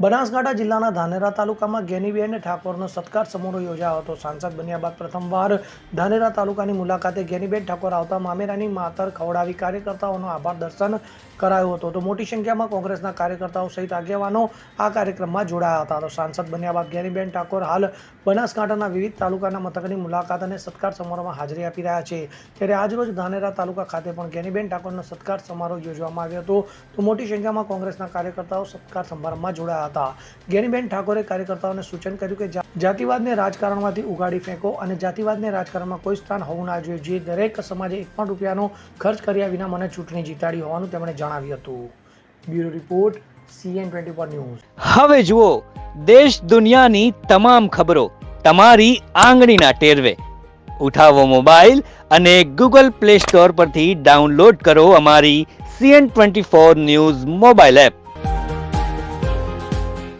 બનાસકાંઠા જિલ્લાના ધાનેરા તાલુકામાં ગેનીબેન ઠાકોરનો સત્કાર સમારોહ યોજાયો હતો. સાંસદ બન્યા બાદ પ્રથમવાર ધાનેરા તાલુકાની મુલાકાતે ગેનીબેન ઠાકોર આવતા મામેરાની માતર ખવડાવી કાર્યકર્તાઓનો આભાર દર્શન કરાયો હતો. તો મોટી સંખ્યામાં કોંગ્રેસના કાર્યકર્તાઓ સહિત આગેવાનો આ કાર્યક્રમમાં જોડાયા હતા. તો સાંસદ બન્યા બાદ ગેનીબેન ઠાકોર હાલ બનાસકાંઠાના વિવિધ તાલુકાના મથકની મુલાકાત અને સત્કાર સમારોહમાં હાજરી આપી રહ્યા છે. ત્યારે આજરોજ ધાનેરા તાલુકા ખાતે પણ ગેનીબેન ઠાકોરનો સત્કાર સમારોહ યોજવામાં આવ્યો હતો. તો મોટી સંખ્યામાં કોંગ્રેસના કાર્યકર્તાઓ સત્કાર સમારંભમાં જોડાયા હતા. ગેનીબેન ઠાકોરે કાર્યકર્તાઓને સૂચન કર્યું કે જાતિવાદને રાજકારણમાંથી ઉગાડી ફેંકો અને જાતિવાદને રાજકારણમાં કોઈ સ્થાન હોવું ના જોઈએ. જે દરેક સમાજે એક પણ રૂપિયાનો ખર્ચ કર્યા વિના મને ચૂંટણી જીતાડી હોવાનું તેમણે જણાવ્યું હતું. Bureau report CN twenty four news. હવે જુઓ, દેશ દુનિયાની તમામ ખબરો તમારી આંગળીના ટેરવે. ઉઠાવો મોબાઈલ અને ગૂગલ પ્લે સ્ટોર પરથી ડાઉનલોડ કરો અમારી CN twenty four news mobile app.